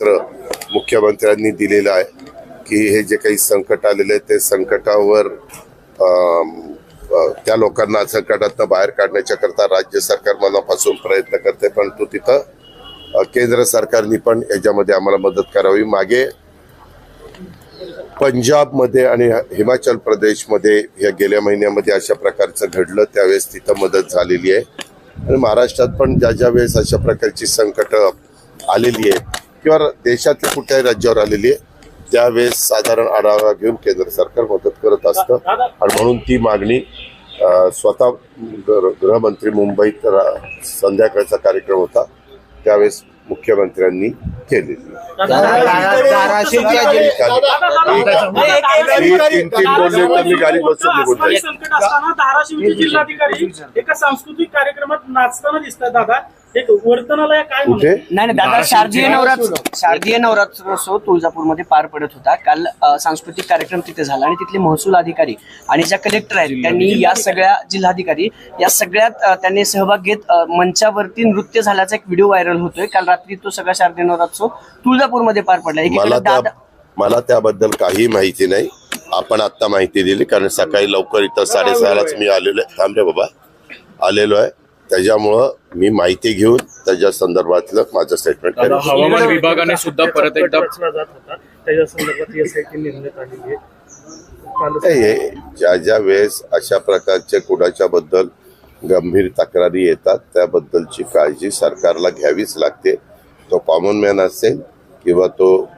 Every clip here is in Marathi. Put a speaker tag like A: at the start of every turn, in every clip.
A: पत्र मुख्यमंत्र्यांनी दिलेलं आहे की हे जे काही संकट आलेले आहे ते संकटावर त्या लोकांना संकटातनं बाहेर काढण्याच्या करता राज्य सरकार मनापासून प्रयत्न करते परंतु तिथं केंद्र सरकारनी पण याच्यामध्ये आम्हाला मदत करावी. मागे पंजाबमध्ये आणि हिमाचल प्रदेशमध्ये या गेल्या महिन्यामध्ये अशा प्रकारचं घडलं त्यावेळेस तिथं मदत झालेली आहे. आणि महाराष्ट्रात पण ज्या ज्या वेळेस अशा प्रकारची संकट आलेली आहे किंवा देशातल्या कुठल्याही राज्यावर आलेली आहे त्यावेळेस साधारण आढावा घेऊन केंद्र सरकार मदत करत असतं आणि म्हणून ती मागणी स्वतः गृह- गृहमंत्री मुंबईत रा- संध्याकाळचा कार्यक्रम होता त्यावेळेस मुख्यमंत्र्यांनी केलेली तीन तीन बोलले तर मी गाडी बसून निघून जाईल
B: संकट असताना धाराशिवचे जिल्हाधिकारी एका सांस्कृतिक कार्यक्रमात नाचताना दिसतात दादा एक वर्तनालय काय
A: कुठे?
B: म्हणतात?
C: नाही नाही दादा शारदीय नवरात्र शारदीय नवरात्रोत्सव तुळजापूरमध्ये पार पडत होता. काल अ, सांस्कृतिक कार्यक्रम तिथे झाला आणि तिथले महसूल अधिकारी आणि ज्या कलेक्टर आहेत त्यांनी या सगळ्या जिल्हाधिकारी या सगळ्यात अ, त्यांनी सहभाग घेत अ, मंचावरती नृत्य झाल्याचा एक व्हिडिओ व्हायरल होतोय. काल रात्री तो सगळा शारदीय नवरात्रोत्सव तुळजापूरमध्ये पार पडला. एकीकडे
A: मला त्या
C: दादा
A: मला त्याबद्दल काही माहिती नाही. आपण आता माहिती दिली कारण सकाळी लवकर इथं साडेसहालाच मी आलेलो आहे. थांब रे बाबा. आलेलो आहे. त्याच्यामुळं मी माहिती घेऊन त्याच्या संदर्भातलं माझं स्टेटमेंट
D: दादा
A: करेन
D: हवामान विभागाने सुद्धा परत एकदा
B: रचना जात होता. त्याच्या संदर्भात नेमण्यात आलेली आहे.
A: नाही, हे ज्या ज्या वेळेस अशा प्रकारच्या कुणाच्या बद्दल गंभीर तक्रारी येतात त्याबद्दलची काळजी सरकारला घ्यावीच लागते. तो कॉमन मॅन असेल किंवा तो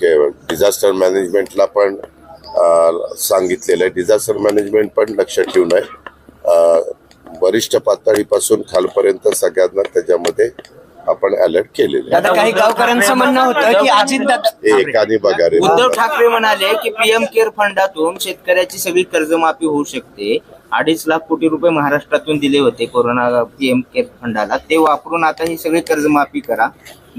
A: डिझास्टर मॅनेजमेंटला पण सांगितलेलं आहे. डिझास्टर मॅनेजमेंट पण लक्ष ठेवून आहे. वरिष्ठ पातळीपासून खालपर्यंत सगळ्यांना त्याच्यामध्ये आपण अलर्ट केलेले
C: काही गावकऱ्यांचं म्हणणं होतं की अजित
A: एकाने बघा रे
E: उद्धव ठाकरे म्हणाले की पीएम केअर फंडातून शेतकऱ्याची सगळी कर्जमाफी होऊ शकते. अडीच लाख कोटी रुपये महाराष्ट्रातून दिले होते कोरोना पीएम केअर फंडाला. ते वापरून आता ही सगळी कर्जमाफी करा.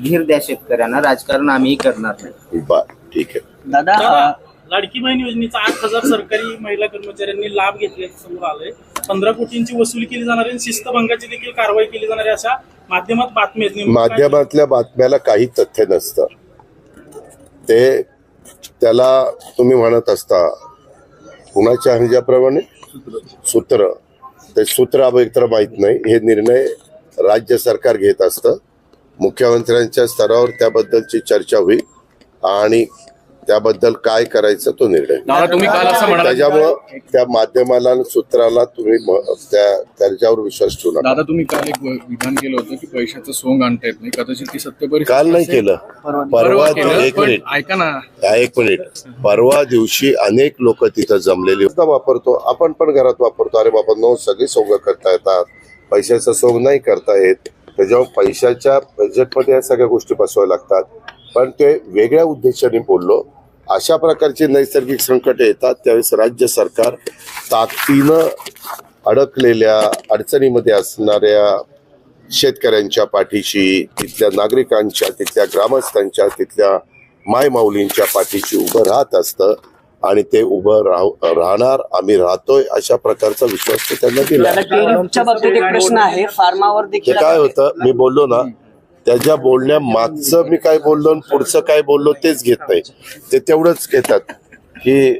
E: धीर द्या शेतकऱ्यांना राजकारण आम्ही करणार नाही.
A: बर ठीक आहे.
C: दादा अ,
B: लाडकी बहीण योजनेचा आठ हजार सरकारी महिला कर्मचाऱ्यांनी लाभ घेतल्याचं समोर आलंय. पंधरा कोटींची वसुली केली जाणार आहे आणि शिस्तभंगाची देखील कारवाई केली जाणार आहे अशा माध्यमात बातम्या आहेत. नेमकं काय-
A: माध्यमातल्या बातम्याला काही तथ्य नसतं. ते त्याला तुम्ही म्हणत असता कुणाच्या ह्याच्याप्रमाणे? सूत्र. ते सूत्र आम्हाला एकतर माहीत नाही. हे निर्णय राज्य सरकार घेत असतं. मुख्यमंत्र्यांच्या स्तरावर त्याबद्दलची चर्चा होईल आणि त्याबद्दल काय करायचं तो निर्णय.
D: दादा तुम्ही काल असं म्हणाला
A: त्याच्यामुळं त्या माध्यमाला सूत्राला तुम्ही त्या त्याच्यावर विश्वास ठेवू नका.
D: दादा तुम्ही काल एक विधान केलं होतं की पैशाचं सोंग आणता येत नाही. कदाचित ती सत्य परिस्थिती
A: काल नाही. केलं.
D: परवा
A: एक मिनिट.
D: ऐका ना.
A: एक मिनिट. परवा दिवशी अनेक लोक तिथं जमलेली वापरतो. आपण पण घरात वापरतो. अरे बाबा नो सगळी सोंग करता येतात. पैशाचं सोंग नाही करता येत. त्याच्यामुळे पैशाच्या बजेटमध्ये या सगळ्या गोष्टी बसवाव्या लागतात. पण ते वेगळ्या उद्देशाने बोललो. अशा प्रकारची नैसर्गिक संकट येतात त्यावेळेस राज्य सरकार ताकदीनं अडकलेल्या अडचणीमध्ये असणाऱ्या शेतकऱ्यांच्या पाठीशी तिथल्या नागरिकांच्या तिथल्या ग्रामस्थांच्या तिथल्या मायमाऊलींच्या पाठीशी उभं राहत असतं. आणि ते उभं राह राहणार आम्ही राहतोय अशा प्रकारचा विश्वास ते त्यांना दिला.
C: प्रश्न आहे. फार्मावर
A: ते
C: देखील
A: काय होतं? मी बोललो ना त्याच्या बोलण्या मागचं मी काय बोललो आणि पुढचं काय बोललो तेच घेत नाही. ते तेवढंच घेतात. की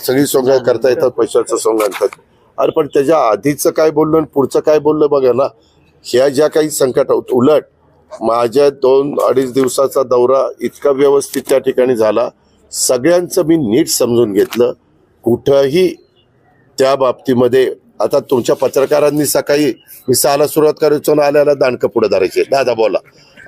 A: सगळी सोंग करता येतात पैशाचं सोंग आणतात. अरे पण त्याच्या आधीचं काय बोललो आणि पुढचं काय बोललं बघा ना ह्या ज्या काही संकट होत उलट माझ्या दोन अडीच दिवसाचा दौरा इतका व्यवस्थित त्या ठिकाणी झाला सगळ्यांचं मी नीट समजून घेतलं. कुठंही त्या बाबतीमध्ये आता तुमच्या पत्रकारांनी सकाळी मी सहाला सुरुवात करायचो ना आल्याला दांडकं पुढे धरायचे. दादा बोला.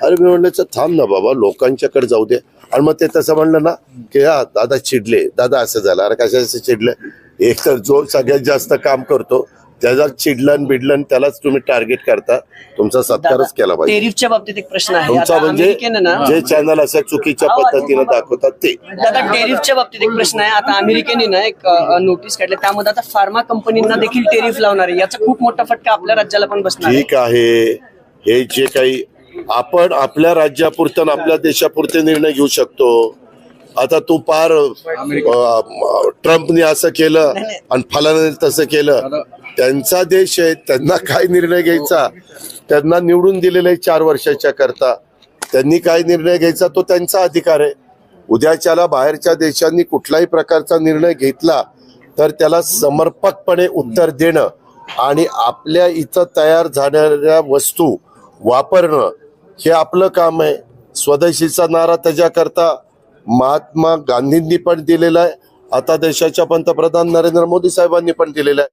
A: अरे मी म्हणलं थांब ना बाबा लोकांच्याकडे जाऊ दे. आणि मग ते तसं म्हणलं ना की हा दादा चिडले. दादा असं झालं. अरे कशाचं चिडलं? एक तर जो सगळ्यात जास्त काम करतो. त्याचा चिडलन बिडलन त्यालाच तुम्ही टार्गेट करता तुमचा सत्कारच केला पाहिजे.
C: टेरिफच्या बाबतीत एक प्रश्न आहे.
A: तुमचा
C: आता
A: म्हणजे
C: अमेरिकेनं ना
A: जे चॅनल अशा चुकीच्या पद्धतीने दाखवतात ते.
C: दादा टेरिफच्या बाबतीत एक प्रश्न आहे. आता अमेरिकेने ना एक नोटीस काढली. त्यामध्ये आता फार्मा कंपनींना देखील टेरिफ लावणार आहे. याचा खूप मोठा फटका आपल्या राज्याला पण बसणार आहे.
A: ठीक आहे. हे जे काही आपण आपल्या राज्यापुरतं आणि आपल्या देशापुरते निर्णय घेऊ शकतो. आता तू पार ट्रम्पने असं केलं आणि फलाने तसं केलं. त्यांचा देश आहे त्यांना काय निर्णय घ्यायचा? त्यांना निवडून दिलेलं आहे चार वर्षाच्या करता त्यांनी काय निर्णय घ्यायचा? तो त्यांचा अधिकार आहे. उद्याच्याला बाहेरच्या देशांनी कुठलाही प्रकारचा निर्णय घेतला तर त्याला समर्पकपणे उत्तर देणं आणि आपल्या इथं तयार झाणाऱ्या वस्तू वापरणं हे आपलं काम आहे. स्वदेशीचा नारा त्याच्याकरता महात्मा गांधींनी पण दिलेला आहे. आता देशाच्या पंतप्रधान नरेंद्र मोदी साहेबांनी पण दिलेला आहे.